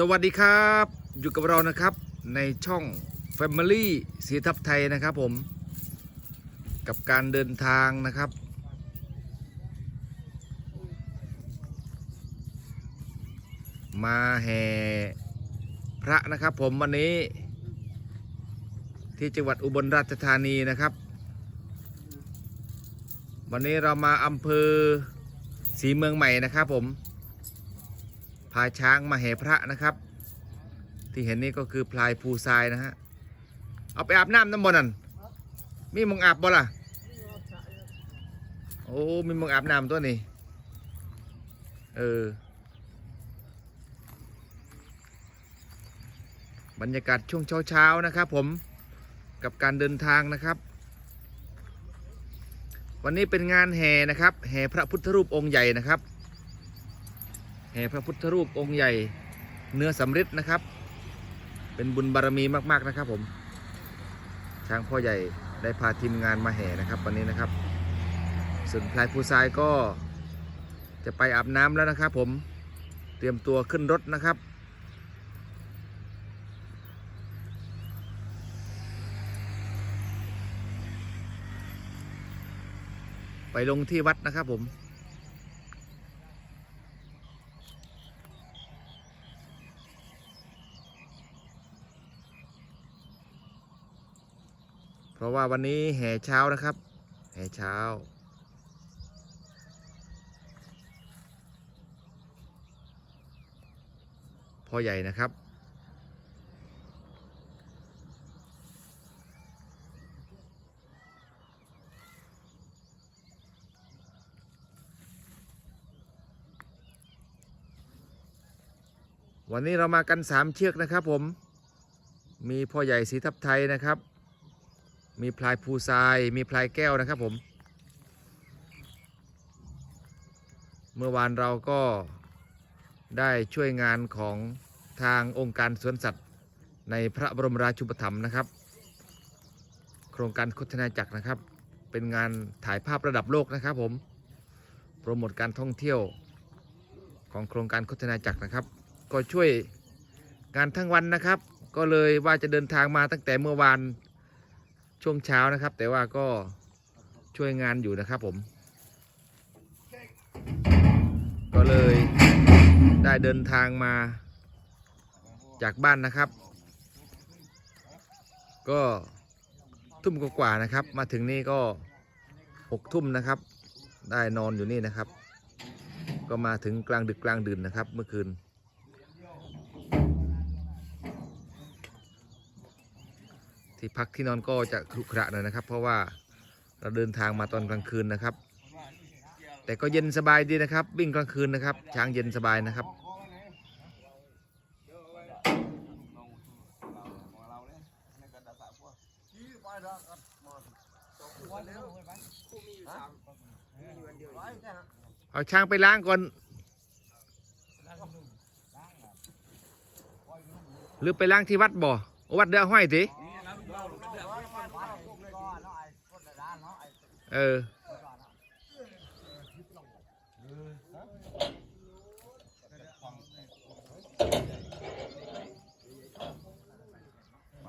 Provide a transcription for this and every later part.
สวัสดีครับ อยู่กับเรานะครับในช่อง Family สีทับไทยนะครับผม กับการเดินทางนะครับ มาแห่พระนะครับผมวันนี้ ที่จังหวัดอุบลราชธานีนะครับ วันนี้เรามาอำเภอสีเมืองใหม่นะครับผม พาช้างมาแห่พระนะครับ ที่เห็นนี่ก็คือพลายภูทรายนะฮะเอาไปอาบน้ำน้ำบ่นั่นมีมึงอาบบ่ล่ะโอ้มีมึงอาบน้ำตัวนี้เออบรรยากาศช่วงเช้าๆนะครับ ผมกับการเดินทางนะครับ วันนี้เป็นงานแห่นะครับ แห่พระพุทธรูปองค์ใหญ่นะครับ แห่พระพุทธรูปองค์ใหญ่เนื้อสำริดนะครับ เป็นบุญบารมีมาก ๆนะครับ ผม ช้างพ่อใหญ่ได้พาทีมงานมาแห่นะครับวันนี้นะครับ ส่วนพลายผู้ทรายก็จะไปอาบน้ำแล้วนะครับ ผมเตรียมตัวขึ้นรถนะครับไปลงที่วัดนะครับผม เพราะว่าวันนี้แห่เช้านะครับ แห่เช้า พ่อใหญ่นะครับวันนี้เรามากันสามเชือกนะครับผม มีพ่อใหญ่สีทับไทยนะครับ มีพลายภูทราย มีพลายแก้วนะครับผม เมื่อวานเราก็ได้ช่วยงานของทางองค์การสวนสัตว์ ในพระบรมราชูปถัมภ์นะครับ โครงการโฆษณาจักรนะครับ เป็นงานถ่ายภาพระดับโลกนะครับผม โปรโมทการท่องเที่ยวของโครงการโฆษณาจักรนะครับ ก็ช่วยงานทั้งวันนะครับ ก็เลยว่าจะเดินทางมาตั้งแต่เมื่อวาน ช่วงเช้านะครับ แต่ว่าก็ช่วยงานอยู่นะครับผม ก็เลยได้เดินทางมาจากบ้านนะครับ ก็ทุ่มกว่าๆนะครับ มาถึงนี่ก็หกทุ่มนะครับ ได้นอนอยู่นี่นะครับ ก็มาถึงกลางดึกกลางดื่นนะครับ เมื่อคืน ที่พักที่นอนก็จะครุขระหน่อยนะครับ เพราะว่าเราเดินทางมาตอนกลางคืนนะครับ แต่ก็เย็นสบายดีนะครับ วิ่งกลางคืนนะครับ ช้างเย็นสบายนะครับเอาช้างไปล้างก่อน หรือไปล้างที่วัดบ่วัดเดือห้อยสิ เออ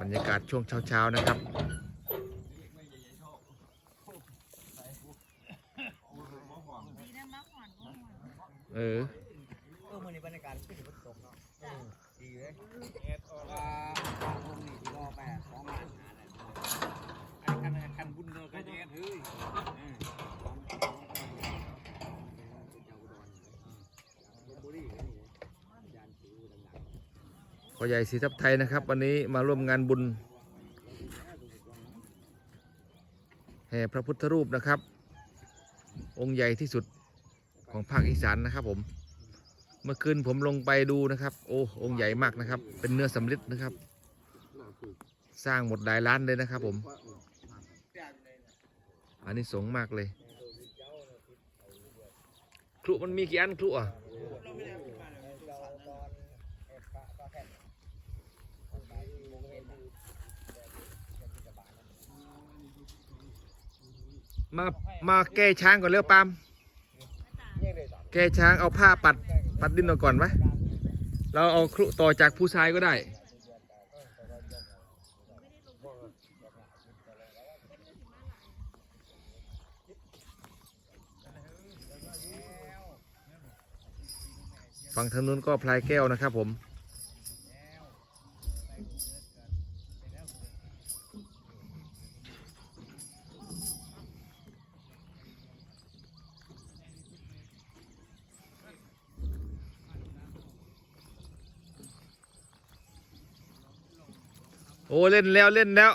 บรรยากาศช่วงเช้า ๆ นะครับ เออเออมันในบรรยากาศขึ้นอยู่บนตกเนาะดีเลย คันคันบุญเนอก็จะเอ็ดเฮ้ยพ่อใหญ่ศรีทับไทยนะครับ วันนี้มาร่วมงานบุญแห่พระพุทธรูปนะครับ องค์ใหญ่ที่สุดของภาคอีสานนะครับผม เมื่อคืนผมลงไปดูนะครับ โอ้องค์ใหญ่มากนะครับ เป็นเนื้อสำริดนะครับ สร้างหมดหลายล้านเลยนะครับผม อันนี้สงมากเลย ครุมันมีกี่อันครุอะมา มาแก้ช้างก่อนเร็วปาม แก้ช้างเอาผ้าปัด ปัดดินออกก่อนไหมเราเอาครุต่อจากผู้ชายก็ได้ ฝั่งทางนู้นก็พลายแก้วนะครับผม โอ้เล่นแล้วเล่นแล้ว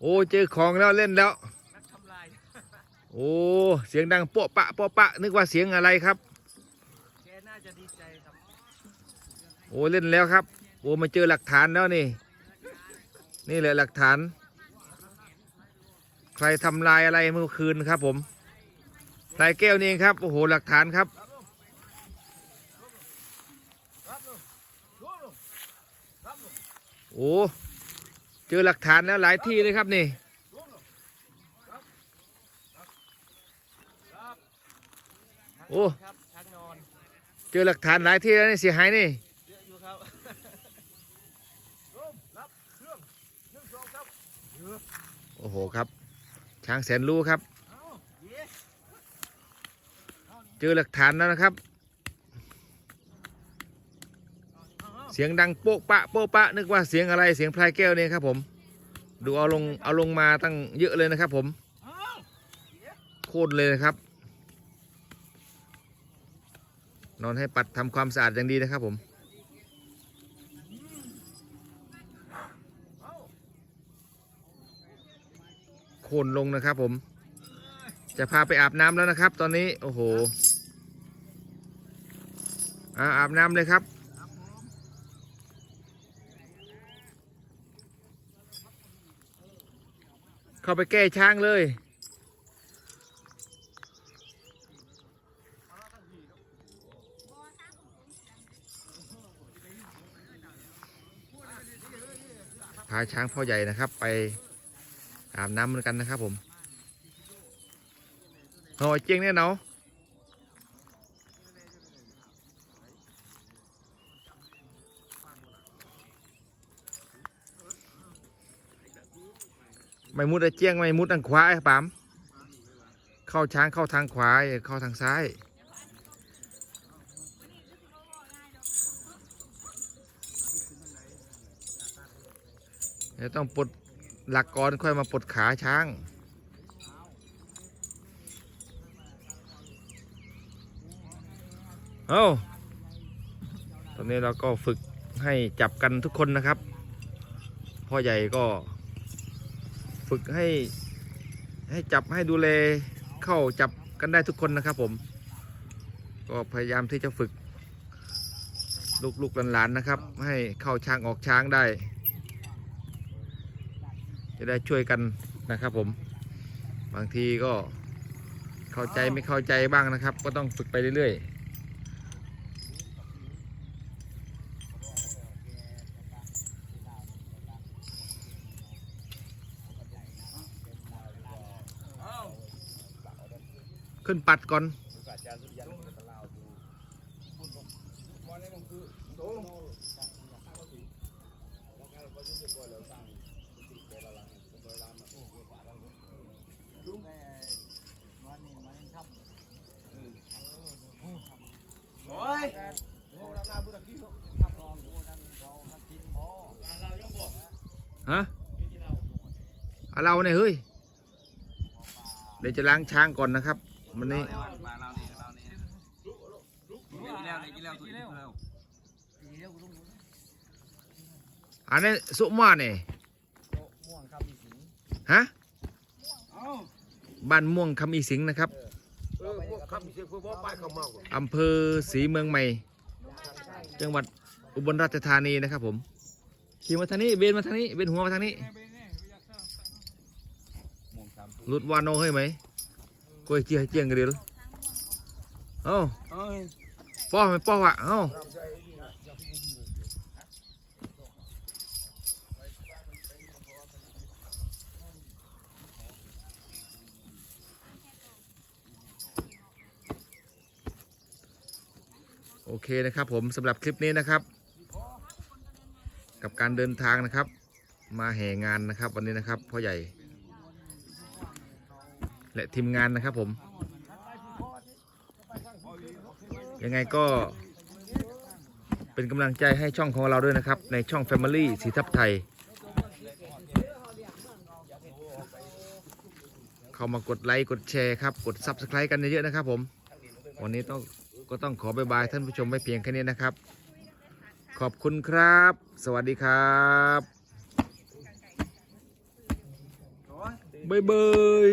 โอ้เจอของแล้วเล่นแล้วโอ้ เสียงดังโป๊ะปะโป๊ะปะ นึกว่าเสียงอะไรครับ แกน่าจะดีใจครับ โอ้เล่นแล้วครับ โอ้มาเจอหลักฐานแล้วนี่ นี่แหละหลักฐาน ใครทำลายอะไรเมื่อคืนครับผมลายแก้วนี่เองครับ โอ้โหหลักฐานครับโอ้เจอหลักฐานแล้วหลายที่เลยครับนี่โอ้เจอหลักฐานหลายที่แล้วนี่เสียหายนี่ เยอะอยู่ครับ โอ้โหครับ ช้างแสนรู้ครับ เจอหลักฐานแล้วนะครับ เสียงดังโป๊ะปะโป๊ะปะ นึกว่าเสียงอะไรเสียงพลายแก้วเนี่ยครับผม ดูเอาลงเอาลงมาตั้งเยอะเลยนะครับผม โคตรเลยนะครับ นอนให้ปัดทำความสะอาดอย่างดีนะครับผม โคนลงนะครับ ผม จะพาไปอาบน้ำแล้วนะครับ ตอนนี้โอ้โหอาอาบน้ำเลยครับเข้าไปแก้ช้างเลยพาช้างพ่อใหญ่นะครับไป อาบน้ำเหมือนกันนะครับผมหอยเจียงเนี่ยเนาะไม่มุดไอเจียงไม่มุดทางขวาไอ้ปามเข้าช้างเข้าทางขวาอย่าเข้าทางซ้ายเดี๋ยวต้องปลด หลักก่อนค่อยมาปลดขาช้าง เอาตอนนี้เราก็ฝึกให้จับกันทุกคนนะครับ พ่อใหญ่ก็ฝึกให้ให้จับให้ดูแลเข้าจับกันได้ทุกคนนะครับผม ก็พยายามที่จะฝึก ลูกๆหลานๆนะครับ ให้เข้าช้างออกช้างได้ จะได้ช่วยกันนะครับผม บางทีก็เข้าใจไม่เข้าใจบ้างนะครับ ก็ต้องฝึกไปเรื่อยๆขึ้นปัดก่อน ฮะเอาเราเนี่ยเฮ้ย เดี๋ยวจะล้างช้างก่อนนะครับวันนี่อันนี้สุมาเนี่ยฮะบ้านม่วงคำอีสิงนะครับ ออพวกคำเสียงพวกบ่ป้ายเขาเมาอำเภอศรีเมืองใหม่ จังหวัดอุบลราชธานีนะครับผมขี่มาทางนี้เบนมาทางนี้เบนหัวมาทางนี้ม่วงสามหลุดวานโนเฮ้ยไหมกล้วยเจียเจียงกระเดียวเอ้าเอ้ยป้อไหมป้อวะเอ้า โอเคนะครับผมสำหรับคลิปนี้นะครับ กับการเดินทางนะครับ มาแห่งานนะครับ วันนี้นะครับพ่อใหญ่ และทีมงานนะครับผม ยังไงก็เป็นกำลังใจให้ช่องของเราด้วยนะครับ ในช่อง Family สีทับไทย เข้ามากดไลค์ กดแชร์ครับ กด Subscribe กันเยอะๆนะครับผม วันนี้ต้อง ก็ต้องขอบายบายท่านผู้ชมไม่เพียงแค่นี้นะครับ ขอบคุณครับ สวัสดีครับบ๊ายบาย